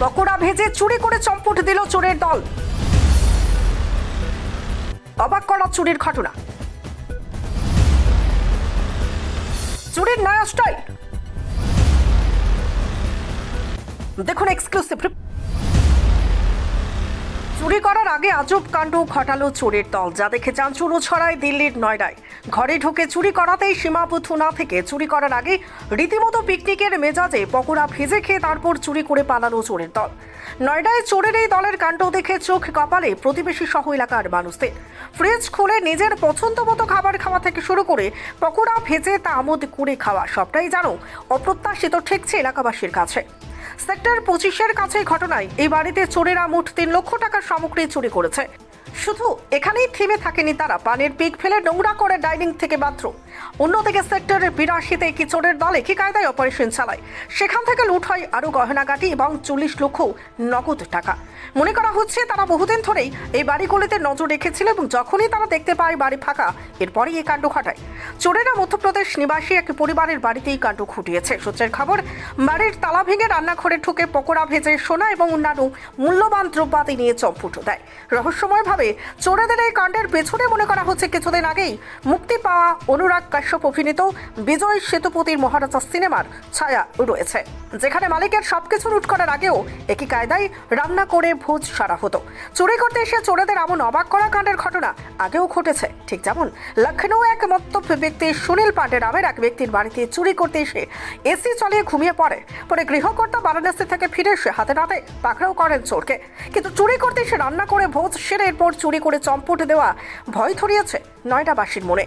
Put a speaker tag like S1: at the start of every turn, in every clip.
S1: পকোড়া ভেজে চুরি করে চম্পট দিল চোরের দল। অবাক করা চুরির ঘটনা। চুরির নয়া স্টাইল। দেখুন এক্সক্লুসিভ চুরি করার আগে আজব কাণ্ড ঘটালো চোরের দল। যা দেখে চাঞ্চল্য ছড়ায় দিল্লির নয়ডায়। ঘরে ঢুকে চুরি করাতেই সীমাবদ্ধ না থেকে চুরি করার আগে রীতিমতো পিকনিকের মেজাজে পকোড়া ভেজে খেয়ে তারপর চুরি করে পালানো চোরের দল। নয়ডায় চোরের এই দলের কাণ্ড দেখে চোখ কপালে প্রতিবেশী সহ এলাকার মানুষদের। ফ্রিজ খুলে নিজের পছন্দ মতো খাবার খাওয়া থেকে শুরু করে পকোড়া ভেজে তা আমোদ করে খাওয়া সবটাই জানো অপ্রত্যাশিত ঠেকছে এলাকাবাসীর কাছে। সেক্টর পঁচিশের কাছে ঘটনায় এই বাড়িতে চোরেরা মোট তিন লক্ষ টাকার সামগ্রী চুরি করেছে। শুধু এখানেই থেমে থাকেনি তারা। পানের পিক ফেলে নোংরা করে ডাইনিং থেকে বাথরুম। অন্যদিকে সেক্টরের বিরাশিতে একটি চোরের দল একই কায়দায় অপারেশন চালায়? সেখান থেকে লুট হয় আরও গহনাগাটি এবং চল্লিশ লক্ষ নগদ টাকা। মনে করা হচ্ছে, তারা বহুদিন ধরেই এই বাড়িগুলিতে নজর রেখেছিল এবং যখনই তারা দেখতে পায় বাড়ি ফাঁকা, এরপরই এই কাণ্ড ঘটায়। চোরেরা মধ্যপ্রদেশ নিবাসী এক পরিবারের বাড়িতেই কাণ্ড ঘটিয়েছে। সূত্রের খবর, বাড়ির তালা ভেঙে রান্নাঘরে ঢুকে পকোড়া ভেজে সোনা এবং অন্যান্য মূল্যবান দ্রব্যাদি নিয়ে চম্পুট দেয়। রহস্যময়ভাবে চোরেদের এই কাণ্ডের পেছনে মনে করা হচ্ছে, কিছুদিন আগেই মুক্তি পাওয়া অনুরাগ কাশ্যপ অভিনীত বিজয় সেতুপতির মহারাজা সিনেমার ছায়া রয়েছে, যেখানে মালিকের সবকিছু লুট করার আগেও একই কায়দায় রান্না করে ভোজ সারা হতো। চুরি করতে এসে চোরেদের এমন অবাক করা কাণ্ডের ঘটনা আগেও ঘটেছে, ঠিক যেমন লখনৌ এক মত্তব ব্যক্তি সুনীল পান্ডে নামের এক ব্যক্তির বাড়িতে চুরি করতে এসে এসি চালিয়ে ঘুমিয়ে পড়ে। পরে গৃহকর্তা বারাণসী থেকে ফিরে এসে হাতে নাতে পাকড়াও করেন চোরকে। কিন্তু চুরি করতে এসে রান্না করে ভোজ সেরে এরপর চুরি করে চম্পট দেওয়া ভয় ধরিয়েছে নয়ডাবাসীর মনে।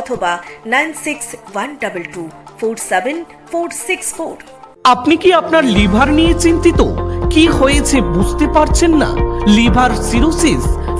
S2: অথবা nine six one double two four seven four six four.
S3: আপনি কি আপনার লিভার নিয়ে চিন্তিত? কি হয়েছে বুঝতে পারছেন না? Liver cirrhosis